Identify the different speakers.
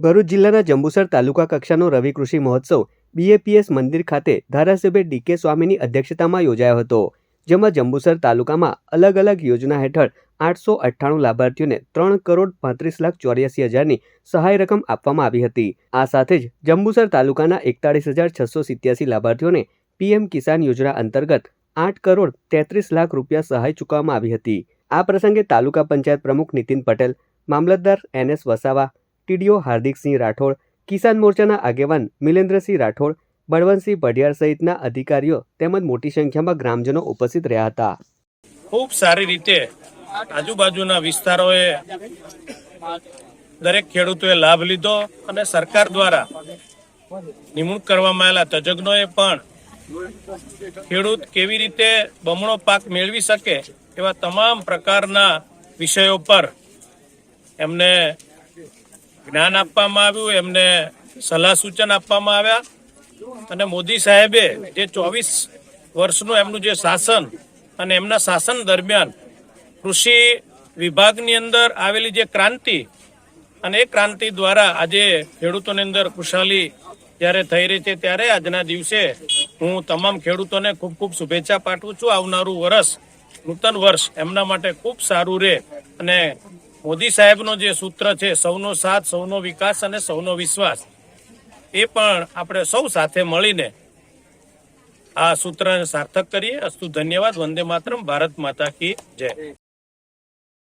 Speaker 1: ભરૂચ જિલ્લાના જંબુસર તાલુકા કક્ષાનો રવિ કૃષિ મહોત્સવ બીએપીએસ મંદિર ખાતે ધારાસભ્ય ડીકે સ્વામીની અધ્યક્ષતામાં યોજાયો હતો, જેમાં જંબુસર તાલુકામાં અલગ અલગ યોજના હેઠળ આઠસો અઠ્ઠાણું લાભાર્થીઓને ત્રણ કરોડ પાંત્રીસ લાખ ચોર્યાસી હજારની સહાય રકમ આપવામાં આવી હતી. આ સાથે જ જંબુસર તાલુકાના એકતાળીસ હજાર છસો સિત્યાસી લાભાર્થીઓને પીએમ કિસાન યોજના અંતર્ગત આઠ કરોડ તેત્રીસ લાખ રૂપિયા સહાય ચૂકવવામાં આવી હતી. આ પ્રસંગે તાલુકા પંચાયત પ્રમુખ નીતિન પટેલ, મામલતદાર N S Vasava TDO Hardiksinh Rathod, Kisan મોરચાના આગેવાન મિલેન્દ્રસિંહ રાઠોડ, બળવંતસિંહ પઢિયાર સહિતના અધિકારીઓ તેમજ મોટી સંખ્યામાં ગ્રામજનો ઉપસ્થિત રહ્યા હતા.
Speaker 2: ખૂબ સારી રીતે આજુબાજુના વિસ્તારોએ દરેક ખેડૂતોએ લાભ લીધો અને સરકાર દ્વારા નિમણૂક કરવામાં આવેલા તજજ્ઞોએ પણ ખેડૂત કેવી રીતે બમણો પાક મેળવી શકે એવા તમામ પ્રકારના વિષયો પર એમને જ્ઞાન આપવામાં આવ્યું, એમને સલાહ સૂચન આપવામાં આવ્યા. અને મોદી સાહેબે જે ચોવીસ વર્ષનું એમનું જે શાસન અને એમના શાસન દરમિયાન કૃષિ વિભાગની અંદર આવેલી જે ક્રાંતિ અને એ ક્રાંતિ દ્વારા આજે ખેડૂતોની અંદર ખુશાલી જ્યારે થઈ રહી છે ત્યારે આજના દિવસે હું તમામ ખેડૂતોને ખૂબ ખૂબ શુભેચ્છા પાઠવું છું. આવનારું વર્ષ નૂતન વર્ષ એમના માટે ખૂબ સારું રહે અને મોદી સાહેબનો જે સૂત્ર છે, સૌનો સાથ, સૌનો વિકાસ અને સૌનો વિશ્વાસ, એ પણ આપણે સૌ સાથે મળીને આ સૂત્રને સાર્થક કરીએ. અસ્તુ ધન્યવાદ. વંદે માતરમ. ભારત માતા કી જય.